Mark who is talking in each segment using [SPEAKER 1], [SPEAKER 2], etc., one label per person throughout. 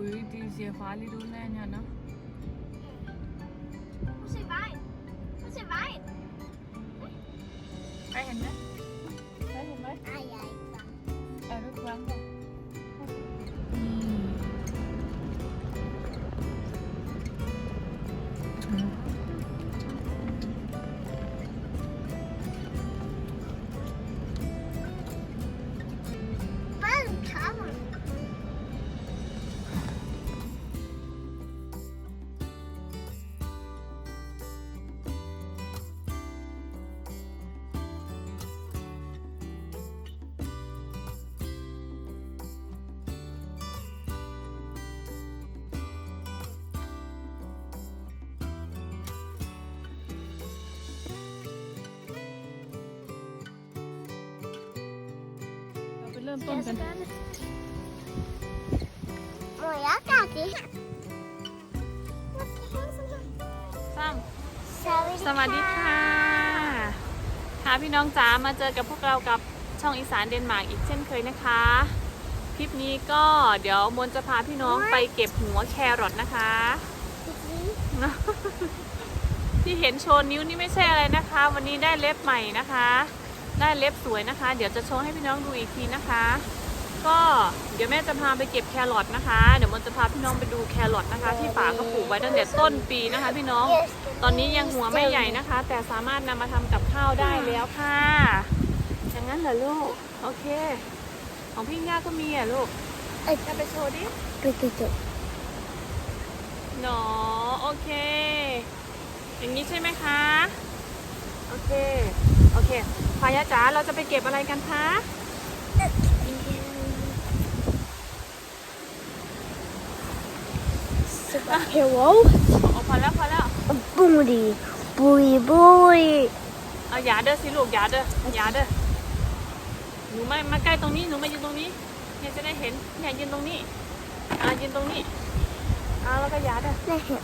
[SPEAKER 1] कोई चीज़ या फाली रोना
[SPEAKER 2] है जाना เราไปเริ่มต้นกัน
[SPEAKER 1] Må jeg kake?
[SPEAKER 2] ซ้ำ
[SPEAKER 1] สวัส
[SPEAKER 2] สวัสดีค่ะ ค่ะพี่น้องจ๋ามาเจอกับพวกเรากับช่องอีสานเดนมาร์กอีกเช่นเคยนะคะ คลิปนี้ก็เดี๋ยวมนจะพาพี่น้องไปเก็บหัวแครอทนะคะ ที่เห็นโชว์นิ้วนี่ไม่ใช่อะไรนะคะ วันนี้ได้เล็บใหม่นะคะ ได้เล็บสวยนะคะ เดี๋ยวจะโชว์ให้พี่น้องดูอีกทีนะคะ ก็เดี๋ยวแม่จะพาไปเก็บแครอทนะคะ เดี๋ยวมันจะพาพี่น้องไปดูแครอทนะคะ ที่ป่าก็ปลูกไว้ตั้งแต่ต้นปีนะคะ พี่น้อง ตอนนี้ยังหัวไม่ใหญ่นะคะ แต่สามารถนำมาทำกับข้าวได้แล้วค่ะ อย่างนั้นเหรอลูก โอเค ของพี่ย่าก็มีอะลูก
[SPEAKER 1] เอ้ย
[SPEAKER 2] จะไปโชว์ดิ
[SPEAKER 1] ไปจุดจุด
[SPEAKER 2] หนอโอเค อย่างนี้ใช่ไหมคะ โอเค โอเคพายาจ๋าเราจะไปเก็บอะไรกันคะ
[SPEAKER 1] สบายเฮลโล
[SPEAKER 2] โอ้พอแล้วพอแล้ว
[SPEAKER 1] บุ้งดีบุยบุย
[SPEAKER 2] เอาอย่าเด้อสิลูกอย่าเด้ออย่าเด้อหนูมามาใกล้ตรงนี้หนูมายืนตรงนี้เนี่ยจะได้เห็นเนี่ยยืนตรงนี้อ่ายืนตรงนี้อ่าแล้วก็อย่าเด้อ
[SPEAKER 1] ไม่เห็น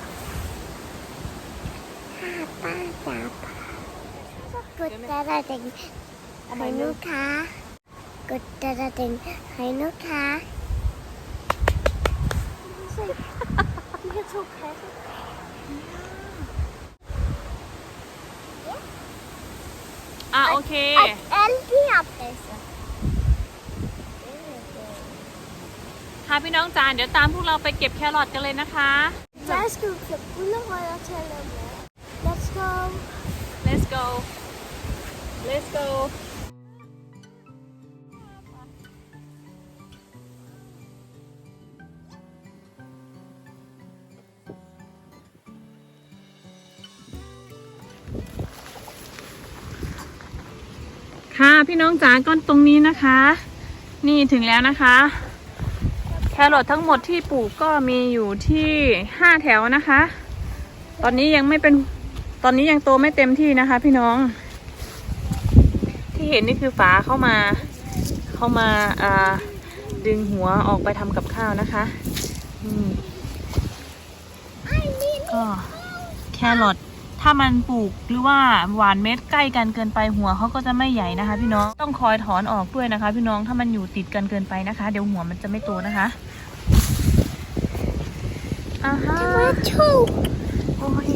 [SPEAKER 1] ป้าจ๋า กดกระดิ่ง
[SPEAKER 2] เอาใหม่
[SPEAKER 1] ให้
[SPEAKER 2] ห
[SPEAKER 1] ลู
[SPEAKER 2] นึ่ง
[SPEAKER 1] กค้ากดกระดิ่งให้ลูกค้าไม่ถูกแค่
[SPEAKER 2] อ่าโอเค
[SPEAKER 1] Elfie har presset.
[SPEAKER 2] ค่ะพี่น้องจ๋าเดี๋ยวตามพวกเราไปเก็บแครอทกันเลยนะคะ
[SPEAKER 1] Jeg skal klippe gulerødder til og med. Let's go.
[SPEAKER 2] let's go let's go ค่ะพี่น้องจ๋าก้อนตรงนี้นะคะ นี่ถึงแล้วนะคะ แครอททั้งหมดที่ปลูกก็มีอยู่ที่ห้าแถวนะคะ ตอนนี้ยังไม่เป็นตอนนี้ยังโตไม่เต็มที่นะคะ พี่น้อง ที่เห็นนี่คือฝาเข้ามาเข้ามาอ่าดึงหัวออกไปทำกับข้าวนะคะนี่ก็แครอทถ้ามันปลูกหรือว่าหวานเม็ดใกล้กันเกินไปหัวเขาก็จะไม่ใหญ่นะคะ พี่น้องต้องคอยถอนออกด้วยนะคะ พี่น้องถ้ามันอยู่ติดกันเกินไปนะคะ เดี๋ยวหัวมันจะไม่โตนะคะอ่าฮะ
[SPEAKER 1] Two.
[SPEAKER 2] โอ้ย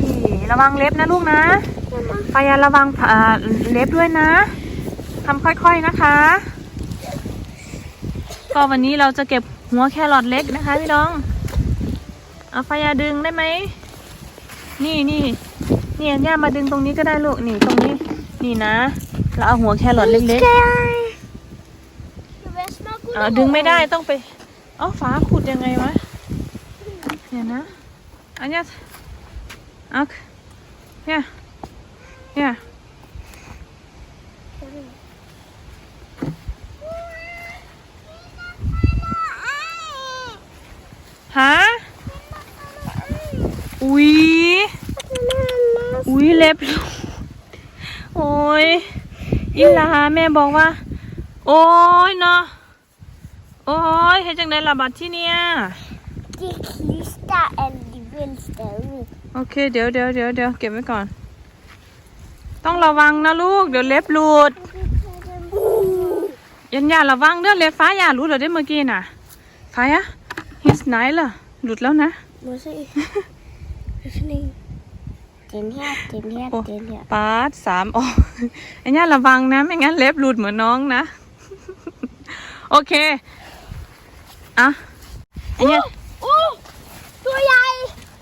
[SPEAKER 2] ระวังเล็บนะลูกนะพยายามระวังอ่าเล็บด้วยนะ ทำค่อยๆนะคะ ก็วันนี้เราจะเก็บหัวแครอทเล็กนะคะพี่น้อง เอาไฟยาดึงได้ไหม นี่นี่เนี่ย่ามาดึงตรงนี้ก็ได้ลูก นี่ตรงนี้ นี่นะ เราเอาหัวแครอทเล็กๆอ่าดึงไม่ได้ต้องไป เอ้าฝาขุดยังไงวะเนี่ยนะอันนี้เอาเนี่ยเนี่ย ฮะอุ๊ยอุ๊ยเล็บลูกโอ้ยอิลาแม่บอกว่า โอ้ยเนาะโอ้ยเฮ็ดจังไดล่ะบัดที่เนี่ย
[SPEAKER 1] Die kliste eller de venstre ud.
[SPEAKER 2] โอเค เดี๋ยวเดี๋ยวเดี๋ยวเดี๋ยวเก็บไว้ก่อน ต้องระวังนะลูก เดี๋ยวเล็บหลุดยันยาระวังเด้อเล็บฟ้าอย่ารู้เหรอได้เมื่อกี้น่ะฟ้าอะ ฮิสไหนล่ะ หลุดแล้วนะ
[SPEAKER 1] Muss ich? Was nicht? Den her, den her,
[SPEAKER 2] Oh.
[SPEAKER 1] den her.
[SPEAKER 2] ปาดสามอ๋อไอ้เนี่ยระวังนะ ไม่งั้นเล็บหลุดเหมือนน้องนะ โอเค อะไอ้เนี่ย
[SPEAKER 1] Oh! Du Jai!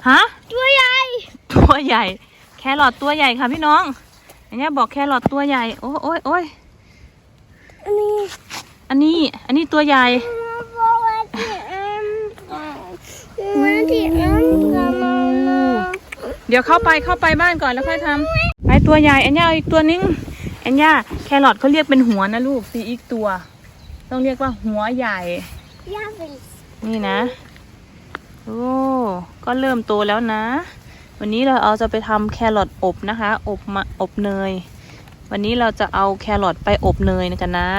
[SPEAKER 2] ฮะ
[SPEAKER 1] Du Jai!
[SPEAKER 2] ตัวใหญ่ แครอทตัวใหญ่ค่ะพี่น้องไอ้เนี่ยบอกแครอทตัวใหญ่ โอ้โอ้ยโอ้ย
[SPEAKER 1] Nee.
[SPEAKER 2] อันนี้ อันนี้ตัวใหญ่ เดี๋ยวเข้าไปเข้าไปบ้านก่อนแล้วค่อยทำไปตัวใหญ่แอนย่าอีกตัวนึงแอนย่าแครอทเขาเรียกเป็นหัวนะลูกซีอีกตัว ต้องเรียกว่าหัวใหญ่ นี่นะ โอ้ก็เริ่มโตแล้วนะ วันนี้เราเอาจะไปทำแครอทอบนะคะ อบมาอบเนย วันนี้เราจะเอาแครอทไปอบเนยกันนะ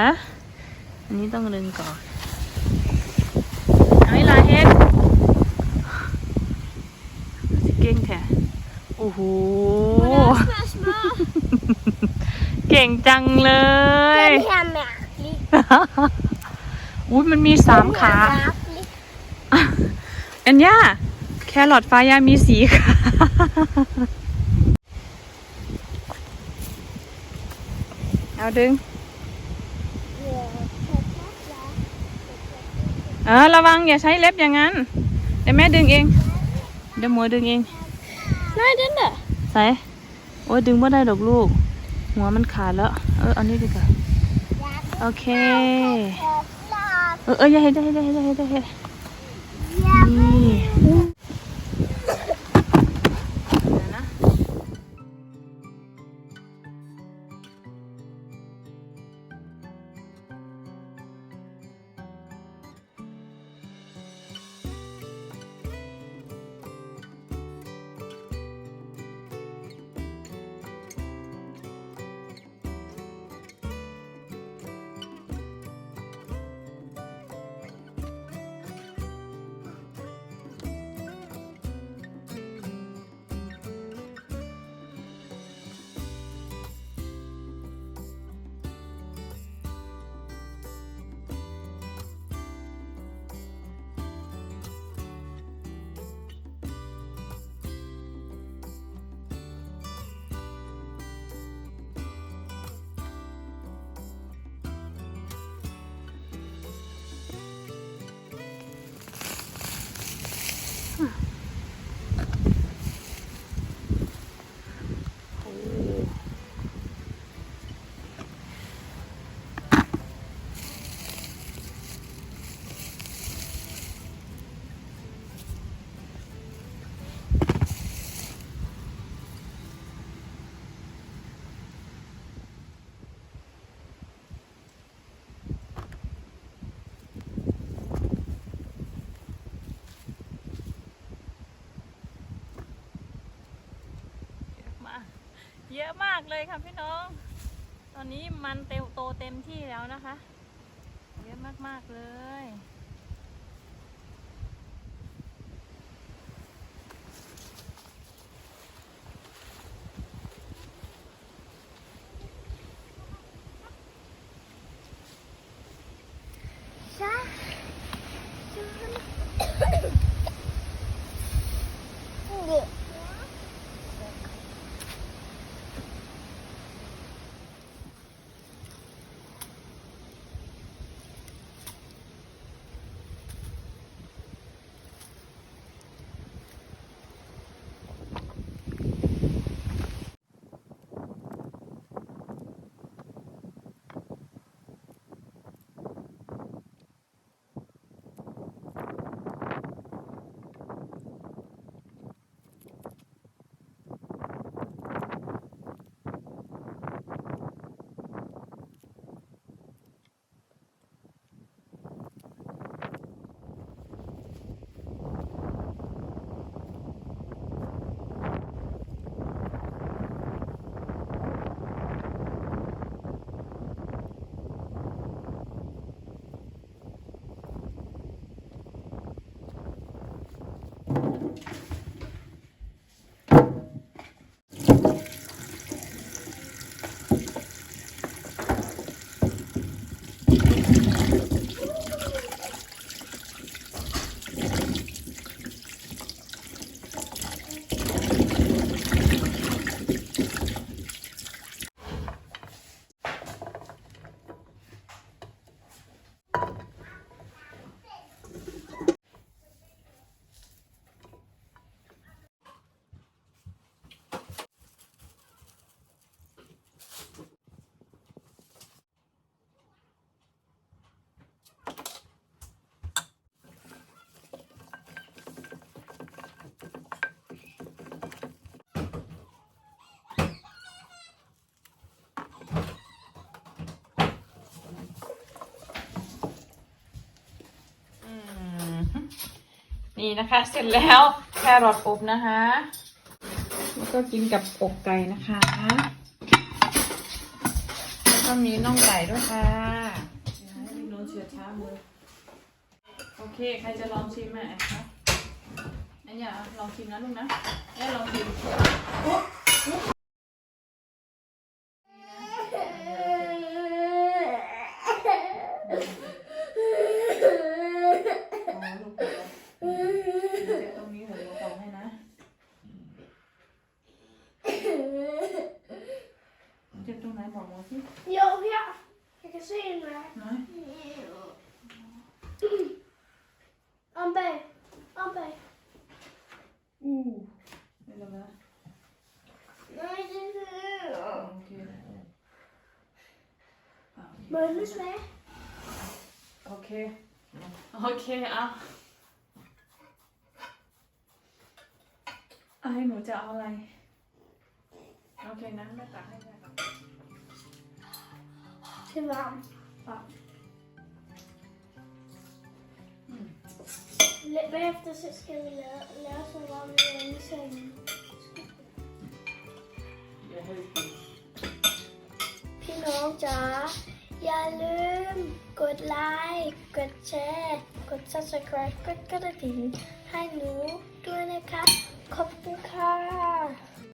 [SPEAKER 2] อันนี้ต้องดึงก่อนเอาให้ลาเฮ็ดสิเก่งแท้ โอ้โห
[SPEAKER 1] was machen?
[SPEAKER 2] เก่งจังเลย
[SPEAKER 1] Den Herr Merkli.
[SPEAKER 2] อุ้ยมันมีสามขา
[SPEAKER 1] Merkli.
[SPEAKER 2] อันย่าแครอทฟ้ายามีสีค่ะเอาดึง เออ ระวังอย่าใช้เล็บอย่างนั้น เดี๋ยวแม่ดึงเอง เดี๋ยวหมวยดึงเอง
[SPEAKER 1] Nein, den da.
[SPEAKER 2] ใส่โอ้ยดึงไม่ได้ดอกลูก หัวมันขาดแล้ว เออเอานี้ดีกว่าโอเค เออเอออย่าเห็นอย่าเห็นอย่าเห็นอย่าเห็นอย่าเห็น เยอะมากเลยค่ะพี่น้อง ตอนนี้มันเต็มโตเต็มที่แล้วนะคะ เยอะมากๆเลย นี่นะคะ เสร็จแล้วแครอทอบนะคะแล้วก็กินกับอกไก่นะคะแล้วก็มีน่องไก่ด้วยค่ะเดี๋ยวให้พี่โน้ตเชือช้ามือโอเค ใครจะลองชิมอะแอบคะอันอย่าลองชิมนะลูกนะแอบลองชิมอ๋อลูกเดี๋ยวเดี๋ยวตรงนี้หัวกองให้นะ เจ็บตรงไหนบอกหมอสิ
[SPEAKER 3] Jo, ja. Jag kan se den här.
[SPEAKER 2] ไหน
[SPEAKER 3] Amber. Amber.
[SPEAKER 2] อู้ไม่รู้นะ
[SPEAKER 3] Nej, det är
[SPEAKER 2] โอเค อะ
[SPEAKER 3] Manus med.
[SPEAKER 2] โอเคโอเคเอาเอาให้หนูจะเอาอะไร โอเคนะแม่ตักให้ได้ครับ
[SPEAKER 3] Det är varmt.
[SPEAKER 2] อะ
[SPEAKER 3] Lä- Men efter så ska vi lä- läsa vad vi gör i sängen.
[SPEAKER 2] เดี๋ยวให้กิน
[SPEAKER 3] พี่น้องจ๋า อย่าลืม กดไลค์ กดแชร์ กด subscribe กดกระดิ่งให้หนูด้วยนะคะ ขอบคุณค่ะ